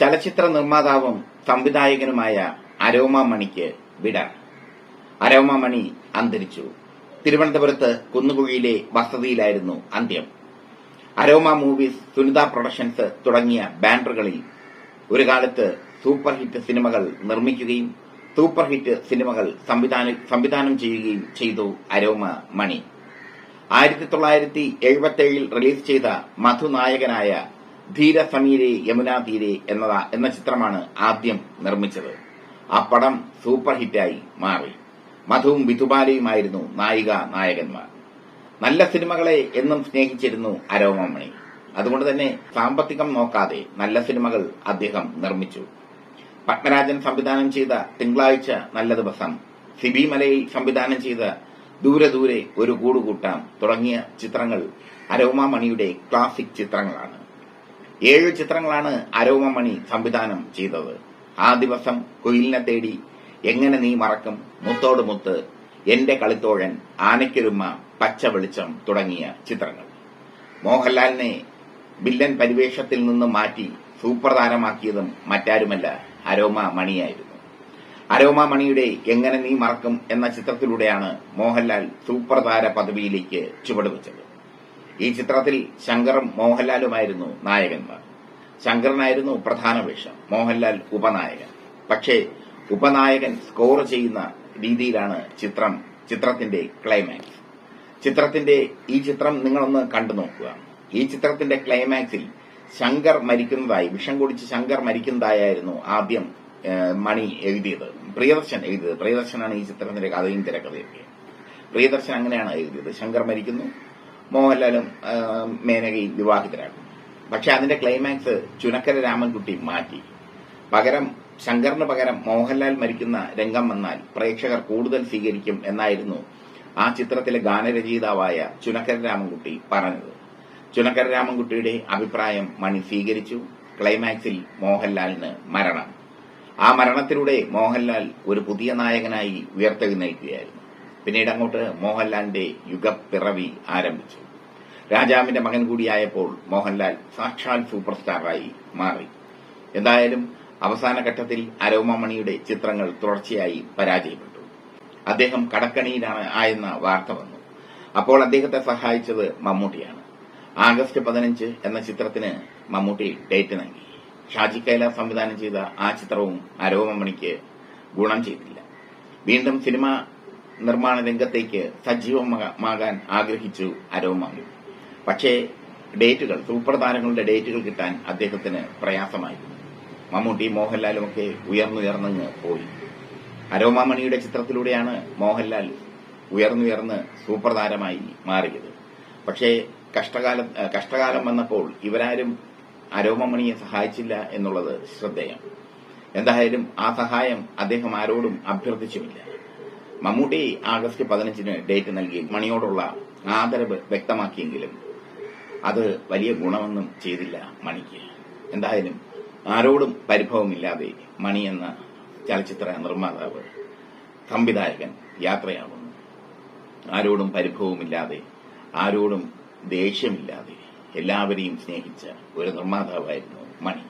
ചലച്ചിത്ര നിർമ്മാതാവും സംവിധായകനുമായ അരോമ മണിക്ക് വിട. അരോമ മണി അന്തരിച്ചു. തിരുവനന്തപുരത്ത് കുന്നുകുഴിയിലെ വസതിയിലായിരുന്നു അന്ത്യം. അരോമ മൂവീസ് സുനിത പ്രൊഡക്ഷൻസ് തുടങ്ങിയ ബാനറുകളിൽ ഒരു കാലത്ത് സൂപ്പർ ഹിറ്റ് സിനിമകൾ നിർമ്മിക്കുകയും സൂപ്പർ ഹിറ്റ് സിനിമകൾ സംവിധാനം ചെയ്യുകയും ചെയ്തു അരോമ മണി. ആയിരത്തി തൊള്ളായിരത്തി എഴുപത്തി റിലീസ് ചെയ്ത മധുനായകനായ ധീര സമീരെ യമുനാ എന്നതാ എന്ന ചിത്രമാണ് ആദ്യം നിർമ്മിച്ചത്. ആ പടം സൂപ്പർ ഹിറ്റായി മാറി. മധുവും വിധുബാലയുമായിരുന്നു നായിക നായകന്മാർ. നല്ല സിനിമകളെ എന്നും സ്നേഹിച്ചിരുന്നു അരോമമണി അതുകൊണ്ട് തന്നെ സാമ്പത്തികം നോക്കാതെ നല്ല സിനിമകൾ അദ്ദേഹം നിർമ്മിച്ചു. പത്മരാജൻ സംവിധാനം ചെയ്ത തിങ്കളാഴ്ച നല്ല ദിവസം സിബി മലയിൽ സംവിധാനം ചെയ്ത ദൂരെ ദൂരെ ഒരു കൂടുകൂട്ടാം തുടങ്ങിയ ചിത്രങ്ങൾ അരോമാമണിയുടെ ക്ലാസിക് ചിത്രങ്ങളാണ്. ഏഴ് ചിത്രങ്ങളാണ് അരോമമണി സംവിധാനം ചെയ്തത്. ആ ദിവസം കുയിലിനെ തേടി എങ്ങനെ നീ മറക്കും? മുത്തോട് മുത്ത് എന്റെ കളിത്തോഴൻ ആനയ്ക്കൊരുമ പച്ച വെളിച്ചം തുടങ്ങിയ ചിത്രങ്ങൾ. മോഹൻലാലിനെ ബില്ലൻ പരിവേഷത്തിൽ നിന്ന് മാറ്റി സൂപ്രധാനമാക്കിയതും മറ്റാരുമല്ല അരോമ മണിയായിരുന്നു അരോമ മണിയുടെ എങ്ങനെ നീ മറക്കും എന്ന ചിത്രത്തിലൂടെയാണ് മോഹൻലാൽ സൂപ്പർ താര പദവിയിലേക്ക് ചുവടുവെച്ചത്. ഈ ചിത്രത്തിൽ ശങ്കറും മോഹൻലാലുമായിരുന്നു നായകന്മാർ. ശങ്കറിനായിരുന്നു പ്രധാന വേഷം മോഹൻലാൽ ഉപനായകൻ. പക്ഷേ ഉപനായകൻ സ്കോർ ചെയ്യുന്ന രീതിയിലാണ് ചിത്രം ചിത്രത്തിന്റെ ക്ലൈമാക്സ് ചിത്രത്തിന്റെ ഈ ചിത്രം നിങ്ങളൊന്ന് കണ്ടു നോക്കുക. ഈ ചിത്രത്തിന്റെ ക്ലൈമാക്സിൽ ശങ്കർ മരിക്കുന്നതായി വിഷം കുടിച്ച് ശങ്കർ മരിക്കുന്നതായിരുന്നു ആദ്യം മണി എഴുതിയത് പ്രിയദർശൻ എഴുതിയത്. പ്രിയദർശനാണ് ഈ ചിത്രത്തിന്റെ കഥയും തിരക്കഥയൊക്കെ. പ്രിയദർശൻ അങ്ങനെയാണ് എഴുതിയത്. ശങ്കർ മരിക്കുന്നു മോഹൻലാലും മേനകയും വിവാഹിതരാകും പക്ഷെ അതിന്റെ ക്ലൈമാക്സ് ചുനക്കര രാമൻകുട്ടി മാറ്റി. പകരം ശങ്കറിന് പകരം മോഹൻലാൽ മരിക്കുന്ന രംഗം വന്നാൽ പ്രേക്ഷകർ കൂടുതൽ സ്വീകരിക്കും എന്നായിരുന്നു ആ ചിത്രത്തിലെ ഗാനരചയിതാവായ ചുനക്കര രാമൻകുട്ടി പറഞ്ഞത്. ചുനക്കര രാമൻകുട്ടിയുടെ അഭിപ്രായം മണി സ്വീകരിച്ചു. ക്ലൈമാക്സിൽ മോഹൻലാലിന് മരണം. ആ മരണത്തിലൂടെ മോഹൻലാൽ ഒരു പുതിയ നായകനായി ഉയർത്തെഴുന്നേൽക്കുകയായിരുന്നു പിന്നീട് അങ്ങോട്ട് മോഹൻലാലിന്റെ യുഗപ്പിറവി ആരംഭിച്ചു. രാജാവിന്റെ മകൻ കൂടിയായപ്പോൾ മോഹൻലാൽ സാക്ഷാൽ സൂപ്പർ സ്റ്റാറായി മാറി. എന്തായാലും അവസാന ഘട്ടത്തിൽ അരോമമണിയുടെ ചിത്രങ്ങൾ തുടർച്ചയായി പരാജയപ്പെട്ടു. അദ്ദേഹം കടക്കണിയിലാണ് ആയെന്ന വാർത്ത വന്നു. അപ്പോൾ അദ്ദേഹത്തെ സഹായിച്ചത് മമ്മൂട്ടിയാണ്. ആഗസ്റ്റ് പതിനഞ്ച് എന്ന ചിത്രത്തിന് മമ്മൂട്ടി ഡേറ്റ് നൽകി. ഷാജി കൈലാസ് സംവിധാനം ചെയ്ത ആ ചിത്രവും അരോമമണിക്ക് ഗുണം ചെയ്തില്ല. വീണ്ടും സിനിമ നിർമ്മാണ രംഗത്തേക്ക് സജീവമാകാൻ ആഗ്രഹിച്ചു അരോമാലു. പക്ഷേ ഡേറ്റുകൾ സൂപ്പർ താരങ്ങളുടെ ഡേറ്റുകൾ കിട്ടാൻ അദ്ദേഹത്തിന് പ്രയാസമായിരുന്നു. മമ്മൂട്ടി മോഹൻലാലും ഒക്കെ ഉയർന്നുയർന്നു പോയി. അരോമാമണിയുടെ ചിത്രത്തിലൂടെയാണ് മോഹൻലാൽ ഉയർന്നുയർന്ന് സൂപ്പർ താരമായി മാറിയത്. പക്ഷേ കഷ്ടകാലം കഷ്ടകാലം വന്നപ്പോൾ ഇവരാരും അരോമമണിയെ സഹായിച്ചില്ല എന്നുള്ളത് ശ്രദ്ധേയം. എന്തായാലും ആ സഹായം അദ്ദേഹം ആരോടും അഭ്യർത്ഥിച്ചുമില്ല. മമ്മൂട്ടി ആഗസ്റ്റ് പതിനഞ്ചിന് ഡേറ്റ് നൽകി മണിയോടുള്ള ആദരവ് വ്യക്തമാക്കിയെങ്കിലും അത് വലിയ ഗുണമൊന്നും ചെയ്തില്ല മണിക്ക്. എന്തായാലും ആരോടും പരിഭവമില്ലാതെ മണി എന്ന ചലച്ചിത്ര നിർമ്മാതാവ് സംവിധായകൻ യാത്രയാകുന്നു. ആരോടും പരിഭവമില്ലാതെ ആരോടും ദേഷ്യമില്ലാതെ എല്ലാവരെയും സ്നേഹിച്ച ഒരു നിർമ്മാതാവായിരുന്നു മണി.